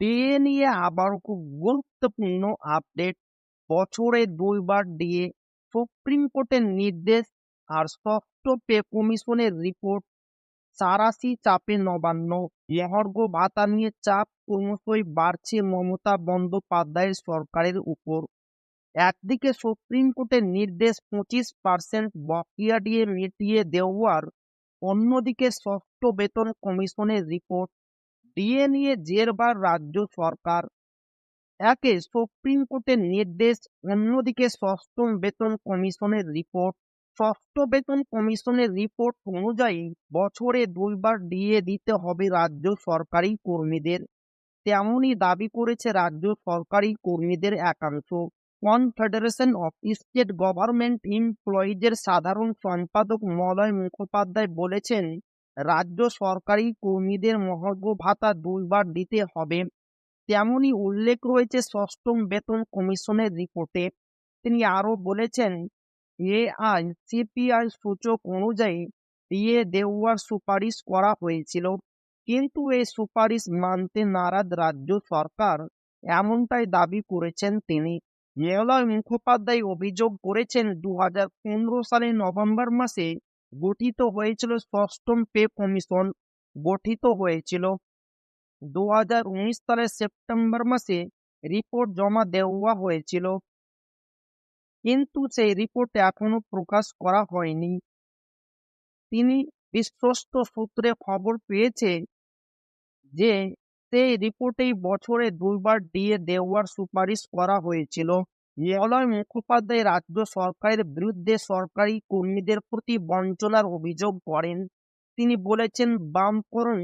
DA নিয়ে আবারও খুব গুরুত্বপূর্ণ আপডেট বছরে দুইবার ডিএ সুপ্রিম কোর্টের নির্দেশ আর ষষ্ঠ পে কমিশনের রিপোর্ট সারাসি চাপে নবান্ন মহার্ঘ ভাতা নিয়ে চাপ ক্রমশই বাড়ছে মমতা বন্দ্যোপাধ্যায়ের সরকারের উপর। একদিকে সুপ্রিম কোর্টের নির্দেশ পঁচিশ পার্সেন্ট বকেয়া দিয়ে মিটিয়ে দেওয়ার, অন্যদিকে ষষ্ঠ বেতন কমিশনের রিপোর্ট ডিএ নিয়ে জেরবার রাজ্য সরকার। একে সুপ্রিম কোর্টের নির্দেশ, অন্যদিকে ষষ্ঠ বেতন কমিশনের রিপোর্ট। ষষ্ঠ বেতন কমিশনের রিপোর্ট অনুযায়ী বছরে দুইবার ডিএ দিতে হবে রাজ্য সরকারি কর্মীদের। তেমনই দাবি করেছে রাজ্য সরকারি কর্মীদের একাংশ। কনফেডারেশন অফ স্টেট গভর্নমেন্ট এমপ্লয়িজের সাধারণ সম্পাদক মলয় মুখোপাধ্যায় বলেছেন রাজ্য সরকারি কর্মীদের মহার্ঘ ভাতা দুইবার দিতে হবে। তেমনই উল্লেখ রয়েছে ষষ্ঠম বেতন কমিশনের রিপোর্টে। তিনি আরও বলেছেন এআই সিপিআই সূচক অনুযায়ী দিয়ে দেওয়ার সুপারিশ করা হয়েছিল, কিন্তু এই সুপারিশ মানতে নারাজ রাজ্য সরকার এমনটাই দাবি করেছেন তিনি। মেয়লয় মুখোপাধ্যায় অভিযোগ করেছেন দু হাজার পনেরো সালের নভেম্বর মাসে গঠিত হয়েছিল ষষ্ঠম পে কমিশন। গঠিত হয়েছিল দু হাজার উনিশ সালের সেপ্টেম্বর মাসে রিপোর্ট জমা দেওয়া হয়েছিল। কিন্তু সেই রিপোর্ট এখনও প্রকাশ করা হয়নি। তিনি বিশ্বস্ত সূত্রে খবর পেয়েছে যে সেই রিপোর্টেই বছরে দুইবার ডিএ দেওয়ার সুপারিশ করা হয়েছিল। মলয় মুখোপাধ্যায় রাজ্য সরকারের বিরুদ্ধে সরকারি কর্মীদের প্রতি বঞ্চনার অভিযোগ করেন। তিনি বলেছেন বামকরণ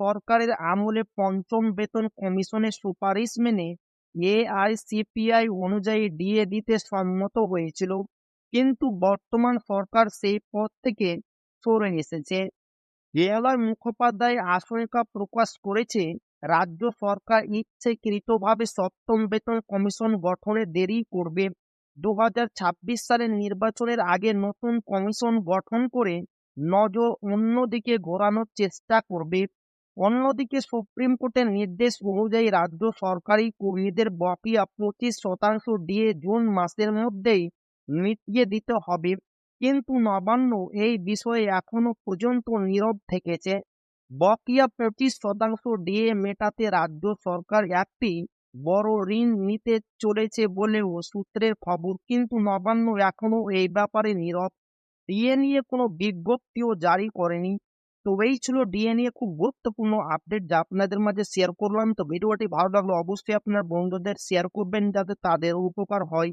সরকারের আমলে পঞ্চম বেতন কমিশনের সুপারিশ মেনে এআইসিপিআই অনুযায়ী ডিএ দিতে সম্মত হয়েছিল, কিন্তু বর্তমান সরকার সেই পদ থেকে সরে এসেছে। জেলার মুখোপাধ্যায় আশঙ্কা প্রকাশ করেছে রাজ্য সরকার ইচ্ছেকৃতভাবে সপ্তম বেতন কমিশন গঠনে দেরি করবে। দু হাজার ছাব্বিশ সালের নির্বাচনের আগে নতুন কমিশন গঠন করে নজর অন্যদিকে ঘোরানোর চেষ্টা করবে। অন্যদিকে সুপ্রিম কোর্টের নির্দেশ অনুযায়ী রাজ্য সরকারি কর্মীদের বকেয়া পঁচিশ শতাংশ দিয়ে জুন মাসের মধ্যেই মিটিয়ে দিতে হবে। কিন্তু নবান্ন এই বিষয়ে এখনও পর্যন্ত নীরব থেকেছে। বকেয়া পঁচিশ শতাংশ দিয়ে মেটাতে রাজ্য সরকার একটি বড় ঋণ নিতে চলেছে বলেও সূত্রের খবর। কিন্তু নবান্ন এখনও এই ব্যাপারে নীরব। ডিএ নিয়ে কোনো বিজ্ঞপ্তিও জারি করেনি। তো এই ছিল ডিএ নিয়ে খুব গুরুত্বপূর্ণ আপডেট যা আপনাদের মাঝে শেয়ার করলাম। তো ভিডিওটি ভালো লাগল অবশ্যই আপনার বন্ধুদের শেয়ার করবেন যাতে তাদের উপকার হয়।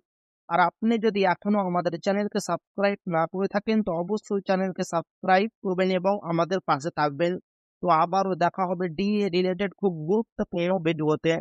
আর আপনি যদি এখনও আমাদের চ্যানেলকে সাবস্ক্রাইব না করে থাকেন, তো অবশ্যই চ্যানেলকে সাবস্ক্রাইব করবেন এবং আমাদের পাশে থাকবেন। তো আবারও দেখা হবে ডিএ রিলেটেড খুব গুরুত্বপূর্ণ ভিডিওতে